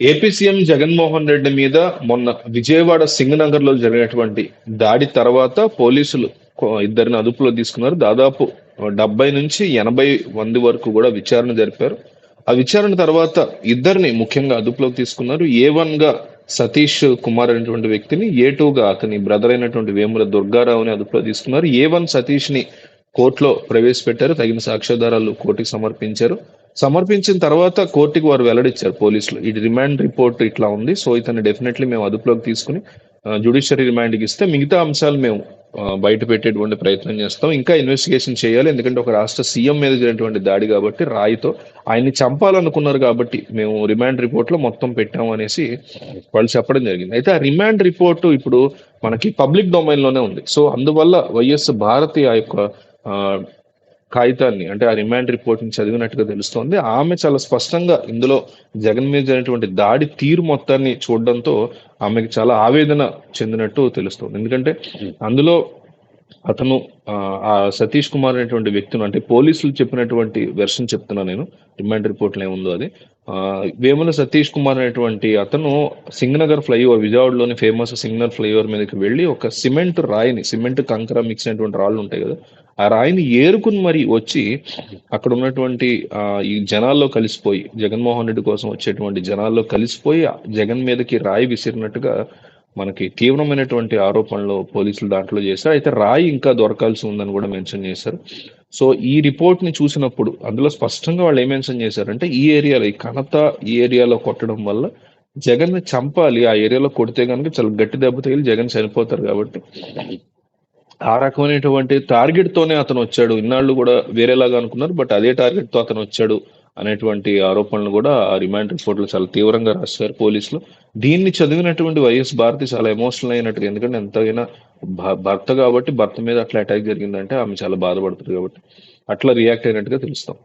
AP CM Jaganmohan Reddy మీద మొన్న విజయవాడ సింగనగర్లో జరిగినటువంటి దాడి తర్వాత పోలీసులు ఇద్దరిని అదుపులో తీసుకున్నారు. దాదాపు డెబ్బై నుంచి ఎనభై మంది వరకు కూడా విచారణ జరిపారు. ఆ విచారణ తర్వాత ఇద్దరిని ముఖ్యంగా అదుపులోకి తీసుకున్నారు. ఏ వన్గా సతీష్ కుమార్ అనేటువంటి వ్యక్తిని ఏ టూగా అతని బ్రదర్ అయినటువంటి వేముల దుర్గారావుని అదుపులో తీసుకున్నారు. ఏ వన్ సతీష్ని కోర్టులో ప్రవేశపెట్టారు. తగిన సాక్ష్యాధారాలు కోర్టుకి సమర్పించారు. సమర్పించిన తర్వాత కోర్టుకి వారు వెల్లడిచ్చారు పోలీసులు. ఈ రిమాండ్ రిపోర్ట్ ఇట్లా ఉంది సో ఇతను డెఫినెట్లీ మేము అదుపులోకి తీసుకుని జ్యుడిషియరీ రిమాండ్కి ఇస్తే మిగతా అంశాలు మేము బయట పెట్టేటువంటి ప్రయత్నం చేస్తాం. ఇంకా ఇన్వెస్టిగేషన్ చేయాలి ఎందుకంటే ఒక రాష్ట్ర సీఎం మీద జరిగినటువంటి దాడి కాబట్టి రాయితో ఆయన్ని చంపాలనుకున్నారు కాబట్టి మేము రిమాండ్ రిపోర్ట్లో మొత్తం పెట్టాము అనేసి వాళ్ళు చెప్పడం జరిగింది. అయితే ఆ రిమాండ్ రిపోర్ట్ ఇప్పుడు మనకి పబ్లిక్ డొమైన్లోనే ఉంది. సో అందువల్ల వైఎస్ భారతి ఆ యొక్క కాగితాన్ని అంటే ఆ రిమాండ్ రిపోర్ట్ని చదివినట్టుగా తెలుస్తోంది. ఆమె చాలా స్పష్టంగా ఇందులో జగన్ మీద జరిగినటువంటి దాడి తీరు మొత్తాన్ని చూడడంతో ఆమెకి చాలా ఆవేదన చెందినట్టు తెలుస్తోంది. ఎందుకంటే అందులో అతను ఆ, సతీష్ కుమార్ అనేటువంటి వ్యక్తిని అంటే పోలీసులు చెప్పినటువంటి వెర్షన్ చెప్తున్నా నేను రిమాండ్ రిపోర్ట్లో ఏముందో అది. వేముల సతీష్ కుమార్ అనేటువంటి అతను సింగనగర్ ఫ్లైఓవర్ విజయవాడలోని ఫేమస్ సింగనగర్ ఫ్లైఓవర్ మీదకి వెళ్ళి ఒక సిమెంట్ రాయిని సిమెంట్ కంకర మిక్స్ అయినటువంటి రాళ్ళు ఉంటాయి కదా ఆ రాయిని ఏరుకుని మరి వచ్చి అక్కడ ఉన్నటువంటి ఆ, ఈ జనాల్లో కలిసిపోయి జగన్మోహన్ రెడ్డి కోసం వచ్చేటువంటి జనాల్లో కలిసిపోయి ఆ జగన్ మీదకి రాయి విసిరినట్టుగా మనకి తీవ్రమైనటువంటి ఆరోపణలు పోలీసులు దాంట్లో చేశారు. అయితే రాయి ఇంకా దొరకాల్సి ఉందని కూడా మెన్షన్ చేశారు. సో ఈ రిపోర్ట్ని చూసినప్పుడు అందులో స్పష్టంగా వాళ్ళు ఏం మెన్షన్ చేశారంటే ఈ ఏరియాలో ఈ కనత ఈ ఏరియాలో కొట్టడం వల్ల జగన్ని చంపాలి. ఆ ఏరియాలో కొడితే కనుక చాలా గట్టి దెబ్బ తగిలి జగన్ చనిపోతారు కాబట్టి ఆ రకమైనటువంటి టార్గెట్ తోనే అతను వచ్చాడు. ఇన్నాళ్ళు కూడా వేరేలాగా అనుకున్నారు బట్ అదే టార్గెట్తో అతను వచ్చాడు అనేటువంటి ఆరోపణలు కూడా ఆ రిమాండ్ రిపోర్ట్లో చాలా తీవ్రంగా రాశారు పోలీసులు. దీన్ని చదివినటువంటి వైఎస్ భారతి చాలా ఎమోషనల్ అయినట్టుగా ఎందుకంటే ఎంతైనా భ- భర్త కాబట్టి భర్త మీద అట్లా అటాక్ జరిగిందంటే ఆమె చాలా బాధపడుతుంది కాబట్టి అట్లా రియాక్ట్ అయినట్టుగా తెలుస్తాం.